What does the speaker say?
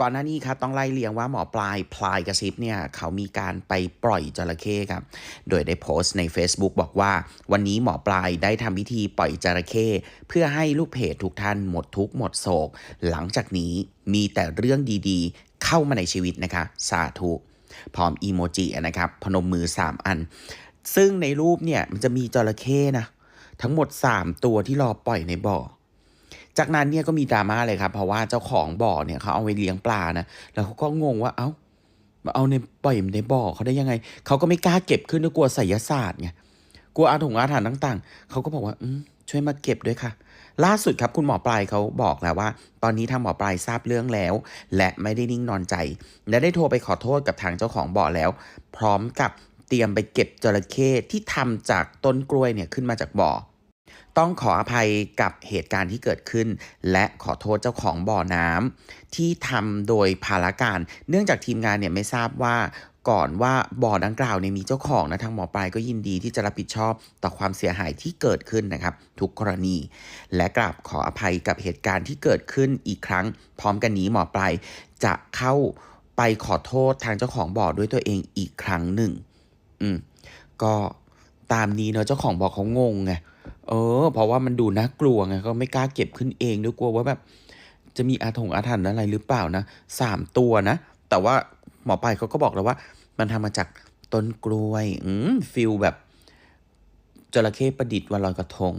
ก่อนหน้านี้ครับต้องไล่เลียงว่าหมอปลายพลายกระซิบเนี่ยเขามีการไปปล่อยจระเข้ครับ โดยได้โพสต์ใน Facebook บอกว่า วันนี้หมอปลายได้ทำพิธีปล่อยจระเข้เพื่อให้ลูกเพจทุกท่านหมดทุกหมดโศก หลังจากนี้มีแต่เรื่องดีๆ เข้ามาในชีวิตนะคะ สาธุ พร้อมอีโมจินะครับ พนมมือ 3 อัน ซึ่งในรูปเนี่ยมันจะมีจระเข้นะทั้งหมด 3 ตัวที่รอปล่อยในบ่อ จากนั้นเนี่ยก็มีดราม่าเลยครับ เพราะว่าเจ้าของบ่อเนี่ยเขาเอาไว้เลี้ยงปลานะแล้วเขาก็งงว่าเอ้ามาเอาในปล่อยในบ่อเขาได้ยังไง เขาก็ไม่กล้าเก็บขึ้นนะกลัวไสยศาสตร์ไงกลัวอาถงอาถรรพ์ต่าง ๆ เขาก็บอกว่าอืมช่วยมาเก็บด้วยค่ะ ล่าสุดครับคุณหมอปลายเขาบอกแล้วว่า ตอนนี้ทางหมอปลายทราบเรื่องแล้ว และไม่ได้นิ่งนอนใจ และได้โทรไปขอโทษกับทางเจ้าของบ่อแล้ว พร้อมกับเตรียมไปเก็บจระเข้ที่ทำจากต้นกล้วยเนี่ยขึ้นมาจากบ่อ ต้องขออภัยกับเหตุการณ์ที่เกิดขึ้น และขอโทษเจ้าของบ่อน้ำที่ทำโดยภารการ เนื่องจากทีมงานเนี่ยไม่ทราบว่าก่อนว่าบ่อดังกล่าวเนี่ยมีเจ้าของนะทางหมอปลายก็ยินดีที่จะรับผิดชอบต่อความเสียหายที่เกิดขึ้นนะครับ ทุกกรณี และกราบขออภัยกับเหตุการณ์ที่เกิดขึ้นอีกครั้ง พร้อมกันนี้หมอปลายจะเข้าไปขอโทษทางเจ้าของบ่อด้วยตัวเองอีกครั้งหนึ่ง อืมก็ตามนี้เนอะเจ้าของบอกเขางงไง เออ เพราะว่ามันดูน่ากลัวไงก็ไม่กล้าเก็บขึ้นเองด้วยกลัวว่าแบบ จะมีอาถงอาถรรพ์อะไรหรือเปล่านะสามตัวนะ แต่ว่าหมอปลายเขาก็บอกแล้วว่า มันทำมาจากต้นกล้วย อืมฟิลแบบจระเข้ประดิษฐ์วันลอยกระทง